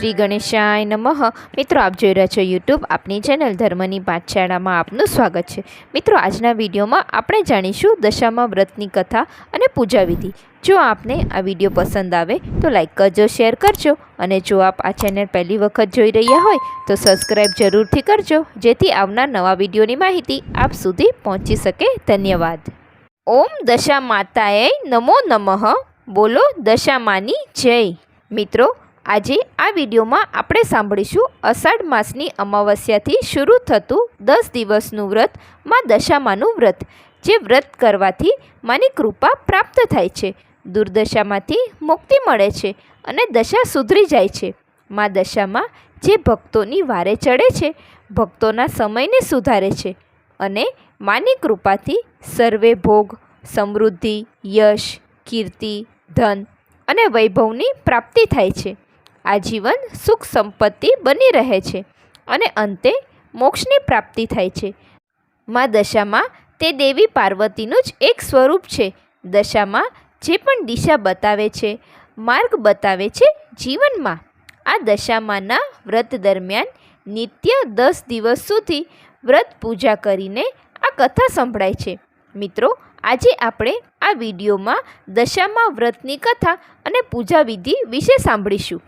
શ્રી ગણેશાય નમઃ. મિત્રો, આપ જોઈ રહ્યા છો યુટ્યુબ આપની ચેનલ ધર્મની પાઠશાળામાં આપનું સ્વાગત છે. મિત્રો, આજના વિડીયોમાં આપણે જાણીશું દશામાં વ્રતની કથા અને પૂજા વિધિ. જો આપને આ વીડિયો પસંદ આવે, તો લાઈક કરજો, શેર કરજો અને જો આપ આ ચેનલ પહેલી વખત જોઈ રહ્યા હોય, તો સબસ્ક્રાઈબ જરૂરથી કરજો, જેથી આવનાર નવા વિડીયોની માહિતી આપ સુધી પહોંચી શકે. ધન્યવાદ. ઓમ દશા માતાએ નમો નમઃ. બોલો, દશામાની જય. મિત્રો આજે આ વિડીયોમાં આપણે સાંભળીશું અષાઢ માસની અમાવસ્યાથી શરૂ થતું દસ દિવસનું વ્રત, માં દશામાનું વ્રત, જે વ્રત કરવાથી માની કૃપા પ્રાપ્ત થાય છે. દુર્દશામાંથી મુક્તિ મળે છે અને દશા સુધરી જાય છે. માં દશામાં જે ભક્તોની વારે ચડે છે, ભક્તોના સમયને સુધારે છે અને માની કૃપાથી સર્વે ભોગ, સમૃદ્ધિ, યશ, કીર્તિ, ધન અને વૈભવની પ્રાપ્તિ થાય છે. આજીવન સુખ સંપત્તિ બની રહે છે અને અંતે મોક્ષની પ્રાપ્તિ થાય છે. માં દશામાં તે દેવી પાર્વતીનું જ એક સ્વરૂપ છે. દશામાં જે પણ દિશા બતાવે છે, માર્ગ બતાવે છે જીવનમાં. આ દશામાંના વ્રત દરમિયાન નિત્ય દસ દિવસ સુધી વ્રત પૂજા કરીને આ કથા સંભળાય છે. મિત્રો, આજે આપણે આ વિડીયોમાં દશામાં વ્રતની કથા અને પૂજા વિધિ વિશે સાંભળીશું.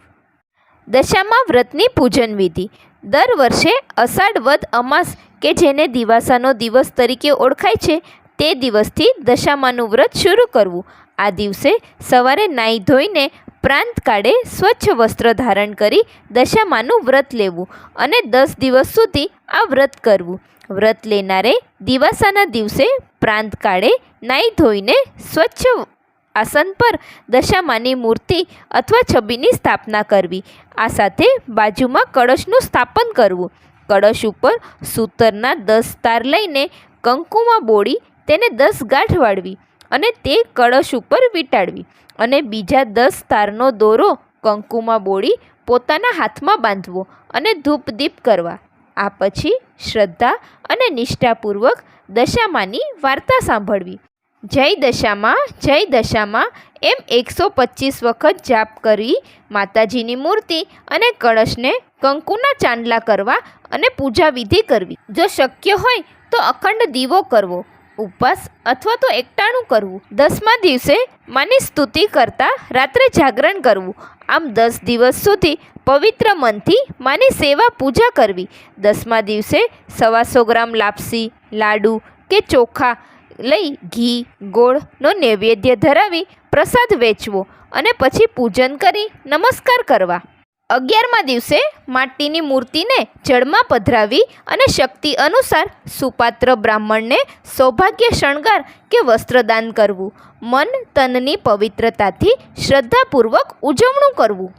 દશામાં વ્રતની પૂજન વિધિ. દર વર્ષે અષાઢ વદ અમાસ, કે જેને દિવાસાનો દિવસ તરીકે ઓળખાય છે, તે દિવસથી દશામાનું વ્રત શરૂ કરવું. આ દિવસે સવારે નાહી ધોઈને પ્રાંત કાઢે સ્વચ્છ વસ્ત્ર ધારણ કરી દશામાનું વ્રત લેવું અને દસ દિવસ સુધી આ વ્રત કરવું. વ્રત લેનારે દિવાસાના દિવસે પ્રાંત કાઢે નાહી ધોઈને સ્વચ્છ આસન પર દશામાની મૂર્તિ અથવા છબીની સ્થાપના કરવી. આ સાથે બાજુમાં કળશનું સ્થાપન કરવું. કળશ ઉપર સૂતરના દસ તાર લઈને કંકુમાં બોળી તેને દસ ગાંઠ વાળવી અને તે કળશ ઉપર વીંટાળવી અને બીજા દસ તારનો દોરો કંકુમાં બોળી પોતાના હાથમાં બાંધવો અને ધૂપ દીપ કરવા. આ પછી શ્રદ્ધા અને નિષ્ઠાપૂર્વક દશામાની વાર્તા સાંભળવી. જય દશામાં જય દશામાં, એમ એકસો પચીસ વખત જાપ કરી માતાજીની મૂર્તિ અને કળશને કંકુના ચાંદલા કરવા અને પૂજા વિધિ કરવી. જો શક્ય હોય તો અખંડ દીવો કરવો, ઉપવાસ અથવા તો એકટાણું કરવું. દસમા દિવસે માની સ્તુતિ કરતાં રાત્રે જાગરણ કરવું. આમ દસ દિવસ સુધી પવિત્ર મનથી માની સેવા પૂજા કરવી. દસમા દિવસે સવાસો ગ્રામ લાપસી, લાડુ કે ચોખા લઈ ઘી ગોળનો નૈવેદ્ય ધરાવી પ્રસાદ વેચવો અને પછી પૂજન કરી નમસ્કાર કરવા. અગિયારમા દિવસે માટીની મૂર્તિને જળમાં પધરાવી અને શક્તિ અનુસાર સુપાત્ર બ્રાહ્મણને સૌભાગ્ય શણગાર કે વસ્ત્રદાન કરવું. મન તનની પવિત્રતાથી શ્રદ્ધાપૂર્વક ઉજવણું કરવું.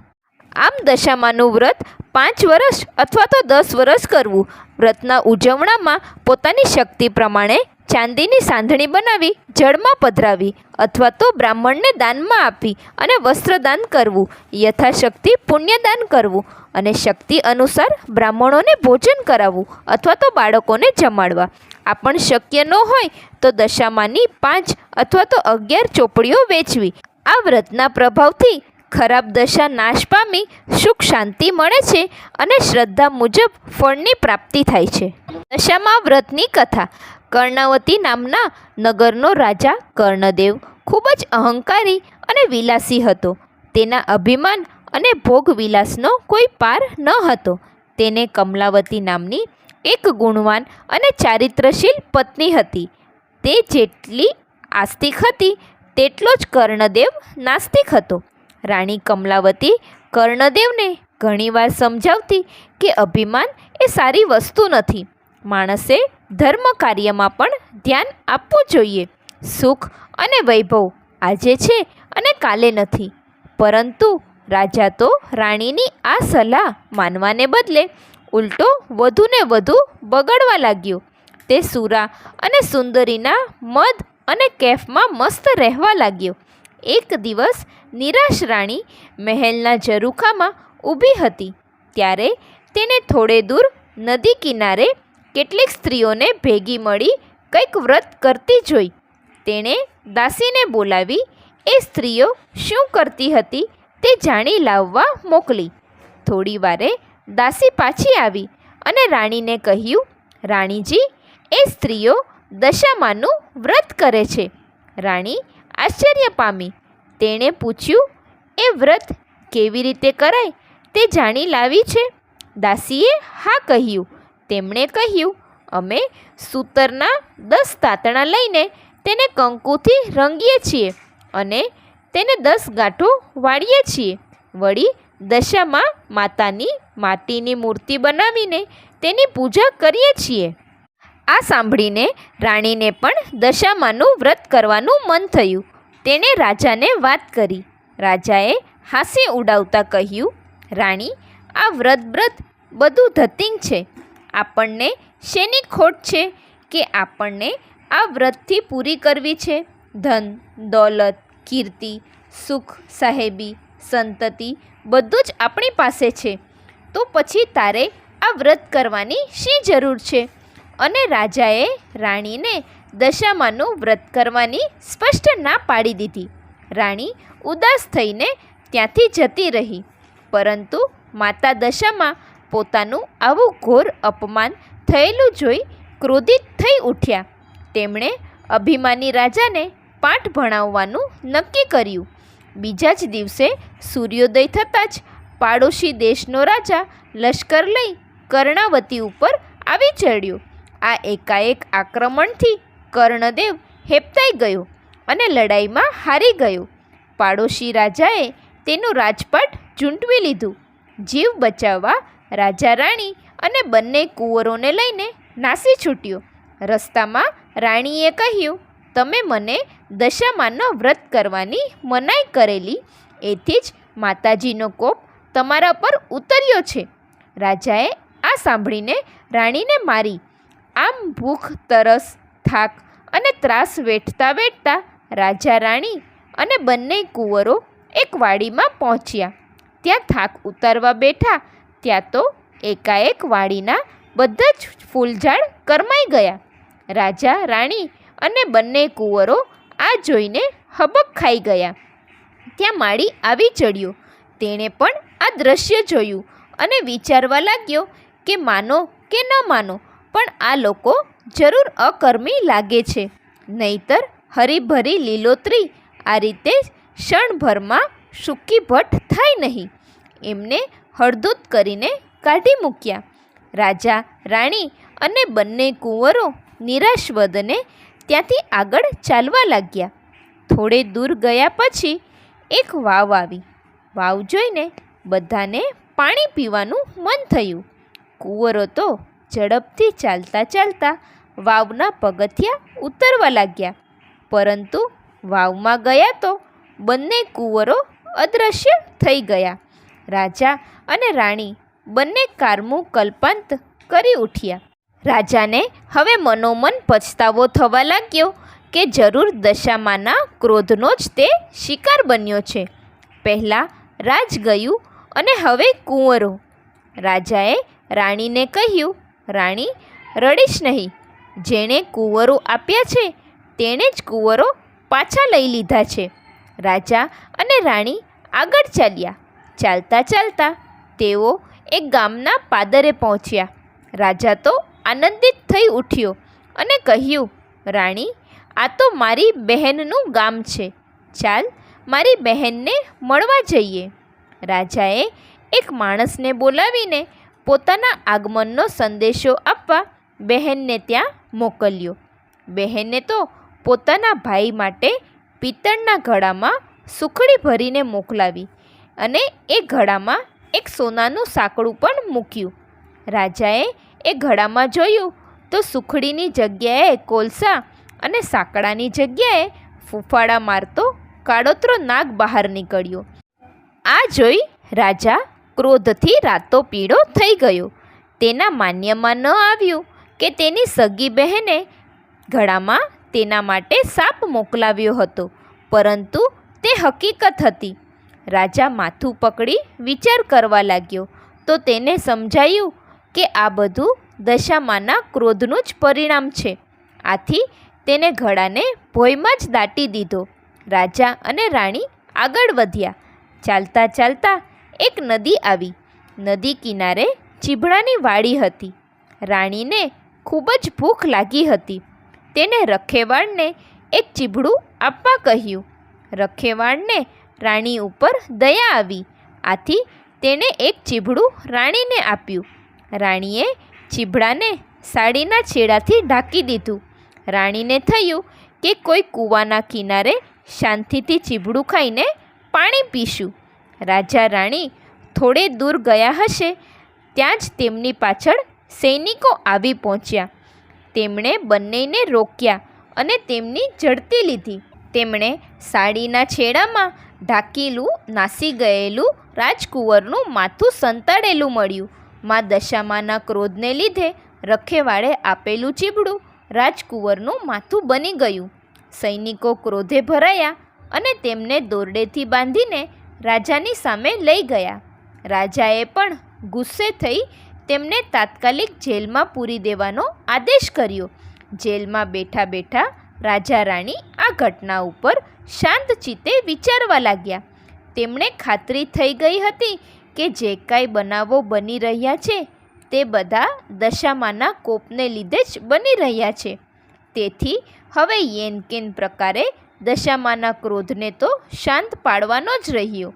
આમ દશામાનું વ્રત પાંચ વર્ષ અથવા તો દસ વર્ષ કરવું. વ્રતના ઉજવણામાં પોતાની શક્તિ પ્રમાણે ચાંદીની સાંધણી બનાવી, જળમાં પધરાવી અથવા તો બ્રાહ્મણને દાનમાં આપી અને વસ્ત્રદાન કરવું, યથાશક્તિ પુણ્યદાન કરવું અને શક્તિ અનુસાર બ્રાહ્મણોને ભોજન કરાવવું અથવા તો બાળકોને જમાડવા. આ પણ શક્ય ન હોય તો દશામાની પાંચ અથવા તો અગિયાર ચોપડીઓ વેચવી. આ વ્રતના પ્રભાવથી ખરાબ દશા નાશ પામી, સુખ શાંતિ મળે છે અને શ્રદ્ધા મુજબ ફળની પ્રાપ્તિ થાય છે. દશામાં વ્રતની કથા. કર્ણાવતી નામના નગરનો રાજા કર્ણદેવ. ખૂબ જ અહંકારી અને વિલાસી હતો. તેના અભિમાન અને ભોગ વિલાસનો કોઈ પાર ન હતો. તેને કમલાવતી નામની એક ગુણવાન અને ચારિત્રશીલ પત્ની હતી. તે જેટલી આસ્તિક હતી, તેટલો જ કર્ણદેવ નાસ્તિક હતો. રાણી કમલાવતી કર્ણદેવને ઘણીવાર સમજાવતી કે અભિમાન એ સારી વસ્તુ નથી. માણસે ધર્મ કાર્યમાં પણ ધ્યાન આપવું જોઈએ. સુખ અને વૈભવ આજે છે અને કાલે નથી. પરંતુ રાજા તો રાણીની આ સલાહ માનવાને બદલે ઉલટો વધુને વધુ બગડવા લાગ્યો. તે સુરા અને સુંદરીના મદ અને કેફમાં મસ્ત રહેવા લાગ્યો. એક દિવસ નિરાશ રાણી મહેલના ઝરૂખામાં ઊભી હતી. ત્યારે તેને થોડે દૂર નદી કિનારે કેટલીક સ્ત્રીઓને ભેગી મળી કંઈક વ્રત કરતી જોઈ. તેણે દાસીને બોલાવી, એ સ્ત્રીઓ શું કરતી હતી તે જાણી લાવવા મોકલી. થોડી વારે દાસી પાછી આવી અને રાણીને કહ્યું, રાણીજી, એ સ્ત્રીઓ દશામાનું વ્રત કરે છે. રાણી આશ્ચર્ય પામી. તેણે પૂછ્યું, એ વ્રત કેવી રીતે કરાય તે જાણી લાવી છે? દાસીએ હા કહ્યું તેમણે કહ્યું, અમે સૂતરના દસ તાતણા લઈને તેને કંકુથી રંગીએ છીએ અને તેને દસ ગાંઠો વાળીએ છીએ. વળી દશામાં માતાની માટીની મૂર્તિ બનાવીને તેની પૂજા કરીએ છીએ. આ સાંભળીને રાણીને પણ દશામાનું વ્રત કરવાનું મન થયું. તેણે રાજાને વાત કરી. રાજાએ હાસ્ય ઉડાવતા કહ્યું, રાણી, આ વ્રત વ્રત બધું ધતિંગ છે. આપણને શેની ખોટ છે કે આપણને આ વ્રતથી પૂરી કરવી છે? ધન, દોલત, કીર્તિ, સુખ, સાહેબી, સંતતિ બધું જ આપણી પાસે છે. તો પછી તારે આ વ્રત કરવાની શી જરૂર છે? અને રાજાએ રાણીને દશામાનું વ્રત કરવાની સ્પષ્ટ ના પાડી દીધી. રાણી ઉદાસ થઈને ત્યાંથી જતી રહી. પરંતુ માતા દશામાં પોતાનું આવું ઘોર અપમાન થયેલું જોઈ ક્રોધિત થઈ ઉઠ્યા. તેમણે અભિમાની રાજાને પાઠ ભણાવવાનું નક્કી કર્યું. બીજા જ દિવસે સૂર્યોદય થતાં જ પાડોશી દેશનો રાજા લશ્કર લઈ કર્ણાવતી ઉપર આવી ચડ્યો. આ એકાએક આક્રમણથી કર્ણદેવ હેપતાઈ ગયો અને લડાઈમાં હારી ગયો. પાડોશી રાજાએ તેનું રાજપાટ ઝૂંટવી લીધું. જીવ બચાવવા રાજા રાણી અને બંને કુંવરોને લઈને નાસી છૂટ્યો. રસ્તામાં રાણીએ કહ્યું, તમે મને દશામાનો વ્રત કરવાની મનાઈ કરેલી. એથી જ માતાજીનો કોપ તમારા પર ઉતર્યો છે. રાજાએ આ સાંભળીને રાણીને મારી. આમ ભૂખ, તરસ, થાક અને ત્રાસ વેઠતા વેઠતા રાજા રાણી અને બંને કુંવરો એક વાડીમાં પહોંચ્યા. ત્યાં થાક ઉતારવા બેઠા ત્યાં તો એકાએક વાડીના બધા જ ફૂલઝાડ કરમાઈ ગયા. રાજા, રાણી અને બંને કુંવરો આ જોઈને હબક ખાઈ ગયા. ત્યાં માળી આવી ચડ્યો. તેણે પણ આ દ્રશ્ય જોયું અને વિચારવા લાગ્યો કે માનો કે ન માનો, પણ આ લોકો જરૂર અકર્મી લાગે છે. નહીતર હરીભરી લીલોતરી આ રીતે ક્ષણભરમાં સૂકી ભટ્ટ થાય નહીં. એમને હળદૂત કરીને કાઢી મૂક્યા. રાજા, રાણી અને બંને કુંવરો નિરાશવદને ત્યાંથી આગળ ચાલવા લાગ્યા. થોડે દૂર ગયા પછી એક વાવ આવી. વાવ જોઈને બધાને પાણી પીવાનું મન થયું. કુંવરો તો ઝડપથી ચાલતા ચાલતા વાવના પગથિયા ઉતરવા લાગ્યા. પરંતુ વાવમાં ગયા તો બંને કુંવરો અદૃશ્ય થઈ ગયા. રાજા અને રાણી બંને કારમું કલ્પાંત કરી ઉઠ્યા. રાજાને હવે મનોમન પછતાવો થવા લાગ્યો કે જરૂર દશામાના ક્રોધનો જ તે શિકાર બન્યો છે. પહેલાં રાજ ગયું અને હવે કુંવરો. રાજાએ રાણીને કહ્યું, રાણી, રડીશ નહીં. જેણે કુંવરો આપ્યા છે, તેણે જ કુંવરો પાછા લઈ લીધા છે. રાજા અને રાણી આગળ ચાલ્યા. ચાલતા ચાલતા તેઓ એક ગામના પાદરે પહોંચ્યા. રાજા તો આનંદિત થઈ ઉઠ્યો અને કહ્યું, રાણી, આ તો મારી બહેનનું ગામ છે. ચાલ, મારી બહેનને મળવા જઈએ. રાજાએ એક માણસને બોલાવીને પોતાના આગમનનો સંદેશો આપવા બહેનને ત્યાં મોકલ્યો. બહેને તો પોતાના ભાઈ માટે પિત્તળના ઘડામાં સુખડી ભરીને મોકલાવી અને એ ઘડામાં એક સોનાનું સાંકડું પણ મૂક્યું. રાજાએ એ ઘડામાં જોયું તો સુખડીની જગ્યાએ કોલસા અને સાંકડાની જગ્યાએ ફૂફાડા મારતો કાળોતરો નાગ બહાર નીકળ્યો. આ જોઈ રાજા ક્રોધથી રાતો પીળો થઈ ગયો. તેના માન્યમાં ન આવ્યું કે તેની સગી બહેને ઘડામાં તેના માટે સાપ મોકલાવ્યો હતો, પરંતુ તે હકીકત હતી. રાજા માથું પકડી વિચાર કરવા લાગ્યો. તો તેને સમજાયું કે આ બધું દશામાના ક્રોધનું જ પરિણામ છે. આથી તેને ઘડાને ભોયમાં જ દાટી દીધો. રાજા અને રાણી આગળ વધ્યા. ચાલતા ચાલતા એક નદી આવી. નદી કિનારે ચીભડાની વાડી હતી. રાણીને ખૂબ જ ભૂખ લાગી હતી. તેને રખેવાળને એક ચીભડું આપવા કહ્યું. રખેવાળને રાણી ઉપર દયા આવી. આથી તેણે એક ચીભડું રાણીને આપ્યું. રાણીએ ચીભડાને સાડીના છેડાથી ઢાંકી દીધું. રાણીને થયું કે કોઈ કૂવાના કિનારે શાંતિથી ચીભડું ખાઈને પાણી પીશું. રાજા રાણી થોડે દૂર ગયા હશે, ત્યાં જ તેમની પાછળ સૈનિકો આવી પહોંચ્યા. તેમણે બંનેને રોક્યા અને તેમની ઝડપી લીધી. તેમણે સાડીના છેડામાં ઢાંકેલું, નાસી ગયેલું રાજકુંવરનું માથું સંતાડેલું મળ્યું. માં દશામાના ક્રોધને લીધે રખેવાળે આપેલું ચીબડું રાજકુંવરનું માથું બની ગયું. સૈનિકો ક્રોધે ભરાયા અને તેમને દોરડેથી બાંધીને રાજાની સામે લઈ ગયા. રાજાએ પણ ગુસ્સે થઈ તેમને તાત્કાલિક જેલમાં પૂરી દેવાનો આદેશ કર્યો. જેલમાં બેઠા બેઠા રાજા રાણી આ ઘટના ઉપર શાંત ચિત્તે વિચારવા લાગ્યા. તેમણે ખાતરી થઈ ગઈ હતી કે જે કાંઈ બનાવો બની રહ્યા છે, તે બધા દશામાના કોપને લીધે જ બની રહ્યા છે. તેથી હવે યેન કેન પ્રકારે દશામાના ક્રોધને તો શાંત પાડવાનો જ રહ્યો.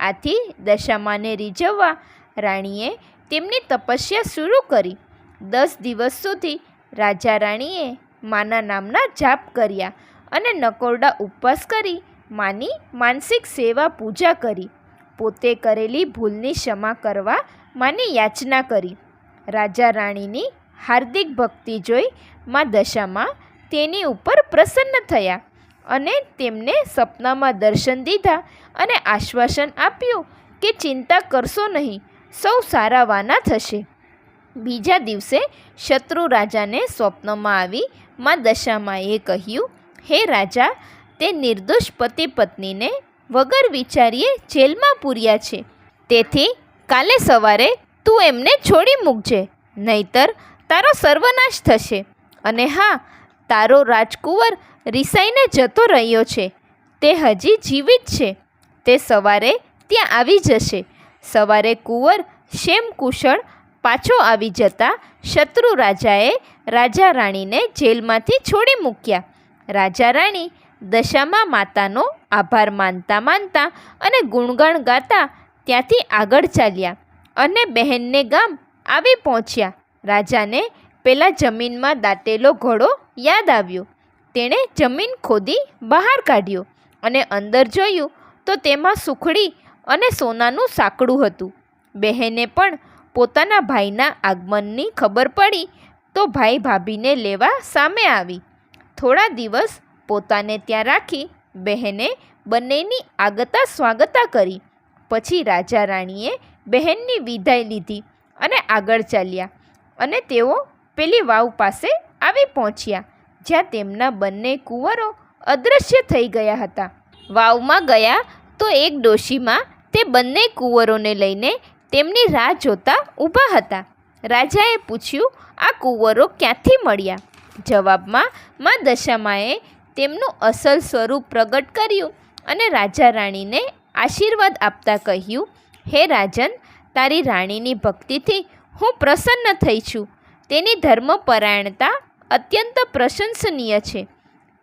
આથી દશામાને રીઝવવા રાણીએ તેમની તપસ્યા શરૂ કરી. દસ દિવસ સુધી રાજા રાણીએ માના નામના જાપ કર્યા અને નકોરડા ઉપવાસ કરી, માની માનસિક સેવા પૂજા કરી. પોતે કરેલી ભૂલની ક્ષમા કરવા માની યાચના કરી. રાજા રાણીની હાર્દિક ભક્તિ જોઈ મા દશામાં તેની ઉપર પ્રસન્ન થયા અને તેમને સપનામાં દર્શન દીધા અને આશ્વાસન આપ્યું કે ચિંતા કરશો નહીં, સૌ સારા વાના થશે. બીજા દિવસે શત્રુ રાજાને સ્વપ્નમાં આવી માં દશામાએ કહ્યું, હે રાજા, તે નિર્દોષ પતિ પત્નીને વગર વિચારીએ જેલમાં પૂર્યા છે. તેથી કાલે સવારે તું એમને છોડી મૂકજે, નહીતર તારો સર્વનાશ થશે. અને હા, તારો રાજકુંવર રિસાઈને જતો રહ્યો છે. તે હજી જીવિત છે. તે સવારે ત્યાં આવી જશે. સવારે કુંવર શેમ કુશળ પાછો આવી જતા શત્રુ રાજાએ રાજા રાણીને જેલમાંથી છોડી મૂક્યા. રાજા રાણી દશામાં માતાનો આભાર માનતા માનતા અને ગુણગાન ગાતા ત્યાંથી આગળ ચાલ્યા અને બહેનને ગામ આવી પહોંચ્યા. રાજાને પેલા જમીનમાં દાટેલો ઘોડો યાદ આવ્યો. તેણે જમીન ખોદી બહાર કાઢ્યો અને અંદર જોયું તો તેમાં સુખડી અને સોનાનું સાંકડું હતું. બહેને પણ પોતાના ભાઈના આગમનની ખબર પડી તો ભાઈ ભાભીને લેવા સામે આવી. થોડા દિવસ પોતાને ત્યાં રાખી બહેને બંનેની આગતા સ્વાગતા કરી. પછી રાજા રાણીએ બહેનની વિદાય લીધી અને આગળ ચાલ્યા અને તેઓ પેલી વાવ પાસે આવી પહોંચ્યા, જ્યાં તેમના બંને કુંવરો અદૃશ્ય થઈ ગયા હતા. વાવમાં ગયા તો એક ડોશીમાં તે બંને કુંવરોને લઈને તેમની રાહ જોતા ઊભા હતા. રાજાએ પૂછ્યું, આ કુંવરો ક્યાંથી મળ્યા? જવાબમાં, માં દશામાએ તેમનું અસલ સ્વરૂપ પ્રગટ કર્યું અને રાજા રાણીને આશીર્વાદ આપતા કહ્યું, હે રાજન, તારી રાણીની ભક્તિથી હું પ્રસન્ન થઈ છું. તેની ધર્મપરાયણતા અત્યંત પ્રશંસનીય છે.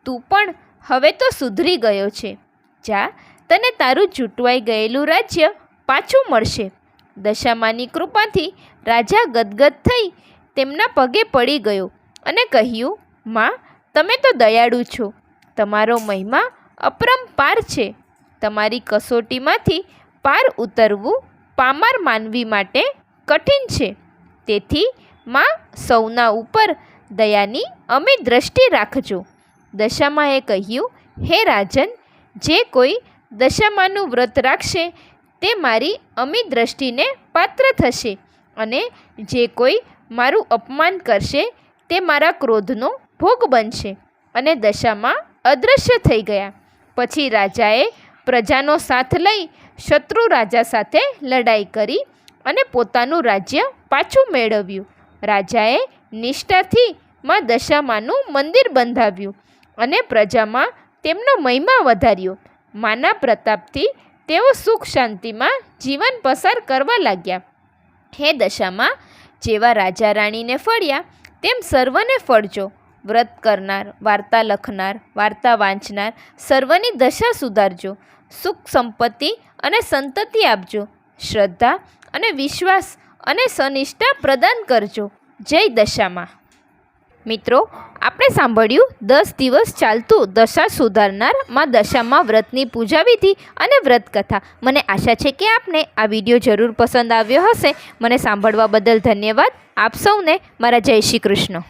તું પણ હવે તો સુધરી ગયો છે. જા, તને તારું ચૂંટવાઈ ગયેલું રાજ્ય પાછું મળશે. દશામાની કૃપાથી રાજા ગદગદ થઈ તેમના પગે પડી ગયો અને કહ્યું, માં, તમે તો દયાળુ છો. તમારો મહિમા અપરંપાર છે. તમારી કસોટીમાંથી પાર ઉતરવું પામર માનવી માટે કઠિન છે. તેથી, માં, સૌના ઉપર દયાની અમે દ્રષ્ટિ રાખજો. દશામાએ કહ્યું, હે રાજન, જે કોઈ દશામાનું વ્રત રાખશે તે મારી અમી દ્રષ્ટિને પાત્ર થશે અને જે કોઈ મારું અપમાન કરશે તે મારા ક્રોધનો ભોગ બનશે અને દશામાં અદૃશ્ય થઈ ગયા. પછી રાજાએ પ્રજાનો સાથ લઈ શત્રુ રાજા સાથે લડાઈ કરી અને પોતાનું રાજ્ય પાછું મેળવ્યું. રાજાએ નિષ્ઠાથી માં દશામાનું મંદિર બંધાવ્યું અને પ્રજામાં તેમનો મહિમા વધાર્યો. માના પ્રતાપથી તેઓ સુખ શાંતિમાં જીવન પસાર કરવા લાગ્યા. હે દશામાં, જેવા રાજા રાણીને ફળ્યા, તેમ સર્વને ફળજો. વ્રત કરનાર, વાર્તા લખનાર, વાર્તા વાંચનાર સર્વની દશા સુધારજો. સુખ સંપત્તિ અને સંતતિ આપજો. શ્રદ્ધા અને વિશ્વાસ અને સનિષ્ઠા પ્રદાન કરજો. જય દશામાં. મિત્રો, આપણે સાંભળ્યું, દસ દિવસ ચાલતું દશા સુધારનારમાં દશામાં વ્રતની પૂજા વિધિ અને વ્રત કથા મને આશા છે કે આપને આ વીડિયો જરૂર પસંદ આવ્યો હશે. મને સાંભળવા બદલ ધન્યવાદ. આપ સૌને મારા જય શ્રી કૃષ્ણ.